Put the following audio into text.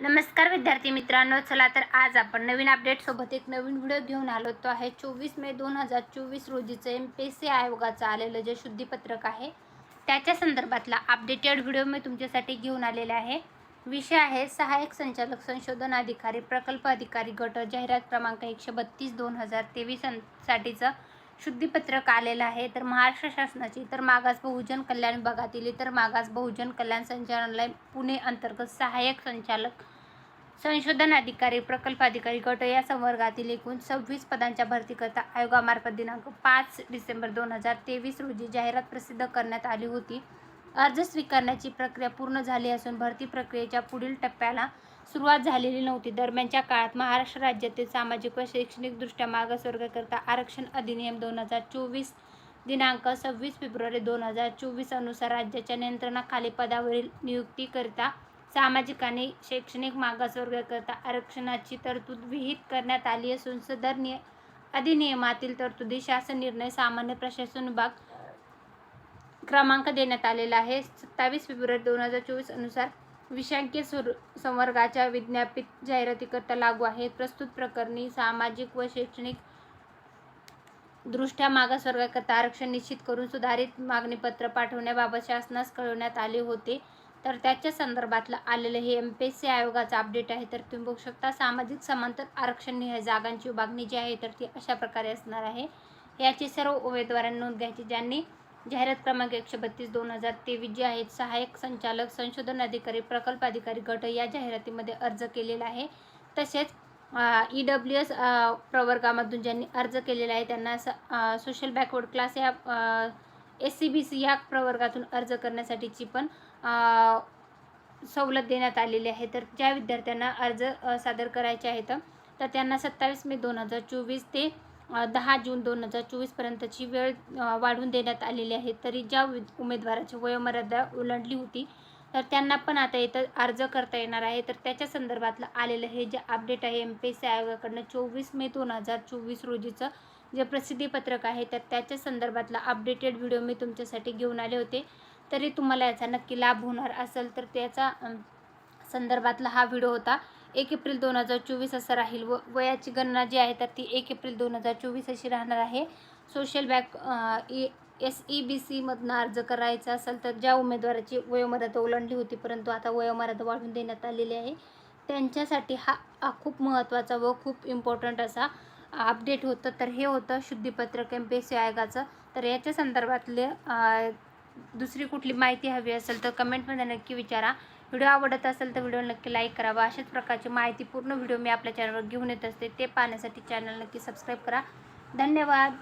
नमस्कार विद्यार्थी मित्रांनो चला तर आज आपण नवीन अपडेट सोबत एक नवीन व्हिडिओ घेऊन आलो. तो आहे चोवीस मे दोन हजार चोवीस रोजीचं एम पी एस सी आयोगाचं आलेलं जे शुद्धीपत्रक आहे. त्याच्या संदर्भातला अपडेटेड व्हिडिओ मी तुमच्यासाठी घेऊन आलेला आहे. विषय आहे सहाय्यक संचालक संशोधन अधिकारी प्रकल्प अधिकारी गट जाहिरात क्रमांक एकशे बत्तीस दोन हजार तेवीस साठीचं शुद्धीपत्रक आलेलं आहे. तर महाराष्ट्र शासनाची तर मागास बहुजन कल्याण विभागातील इतर मागास बहुजन कल्याण संचालनालय पुणे अंतर्गत सहाय्यक संचालक संशोधन अधिकारी प्रकल्प अधिकारी गट या संवर्गातील एकूण सव्वीस पदांच्या भरतीकरता आयोगामार्फत दिनांक पाच डिसेंबर दोन हजार तेवीस रोजी जाहिरात प्रसिद्ध करण्यात आली होती. अर्ज स्वीकारण्याची प्रक्रिया पूर्ण झाली असून भरती प्रक्रियेच्या पुढील टप्प्याला सुरुवात झालेली नव्हती. दरम्यानच्या काळात महाराष्ट्र राज्यातील सामाजिक व शैक्षणिकदृष्ट्या मागासवर्गाकरता आरक्षण अधिनियम दोन हजार चोवीस दिनांक सव्वीस फेब्रुवारी दोन हजार चोवीस अनुसार राज्याच्या नियंत्रणाखाली पदावरील नियुक्तीकरिता सामाजिक आणि शैक्षणिक मागासवर्गाकरता आरक्षणाची तरतूद विहित करण्यात आली असून सदर निय अधिनियमातील तरतुदी शासन निर्णय सामान्य प्रशासन विभाग क्रमांक देण्यात आलेला आहे. सत्तावीस फेब्रुवारी दोन हजार चोवीस अनुसार विषांकीय सुर संवर्गाच्या विज्ञापित जाहिरातीकरता लागू आहे प्रस्तुत प्रकरणी सामाजिक व शैक्षणिक दृष्ट्या मागासवर्गाकरता आरक्षण निश्चित करून सुधारित मागणीपत्र पाठवण्याबाबत शासनास कळवण्यात आले होते. तर त्याच्या संदर्भातलं आलेलं हे एम पी एस सी आयोगाचं अपडेट आहे. तर तुम्ही बघू शकता सामाजिक समांतर आरक्षण जागांची विभागणी जी आहे तर ती अशा प्रकारे असणार आहे. याची सर्व उमेदवारांनी नोंद घ्यायची ज्यांनी जाहिरात क्रमांक एकशे बत्तीस दोन हजार तेवीस जे आहेत सहाय्यक संचालक संशोधन अधिकारी प्रकल्प अधिकारी गट या जाहिरातीमध्ये अर्ज केलेला आहे. तसेच ई डब्ल्यू एस प्रवर्गामधून ज्यांनी अर्ज केलेला आहे त्यांना स सोशल बॅकवर्ड क्लास या एस सी बी सी या प्रवर्गातून अर्ज करण्यासाठीची पण सवलत देण्यात आलेली आहे. तर ज्या विद्यार्थ्यांना अर्ज सादर करायचे आहेत तर त्यांना सत्तावीस मे दोन हजार चोवीस ते दहा जून दोन हजार चोवीसपर्यंतची वेळ वाढवून देण्यात आलेली आहे. तरी ज्या उमेदवाराची वयोमर्यादा ओलांडली होती तर त्यांना पण आता इथं अर्ज करता येणार आहे. तर त्याच्या संदर्भातलं आलेलं हे जे अपडेट आहे एम पी एस सी आयोगाकडनं चोवीस मे दोन हजार चोवीस रोजीचं जे प्रसिद्धीपत्रक आहे तर त्याच्या संदर्भातला अपडेटेड व्हिडिओ मी तुमच्यासाठी घेऊन आले होते. तरी तुम्हाला याचा नक्की लाभ होणार असेल तर त्याचा संदर्भातला हा व्हिडिओ होता. एक एप्रिल दोन हजार चोवीस असं राहील. व वयाची गणना जी आहे तर ती एक एप्रिल दोन हजार चोवीस अशी राहणार आहे. Social back S E B सीमधनं अर्ज करायचा असेल तर ज्या उमेदवाराची वयोमर्यादा ओलांडली होती परंतु आता वयोमर्यादा वाढवून देण्यात आलेली आहे. त्यांच्यासाठी हा खूप महत्त्वाचा व खूप इम्पॉर्टंट असा अपडेट होतं. तर हे होतं शुद्धीपत्रक एम पी एस सी आयोगाचं. तर याच्या संदर्भातले दुसरी कुठली माहिती हवी असेल तर कमेंटमध्ये नक्की विचारा. व्हिडिओ आवडत असेल तर व्हिडिओ नक्की लाईक करावा. अशाच प्रकारची माहिती पूर्ण व्हिडिओ मी आपल्या चॅनलवर घेऊन येत असते. ते पाहण्यासाठी चॅनल नक्की सबस्क्राईब करा. धन्यवाद.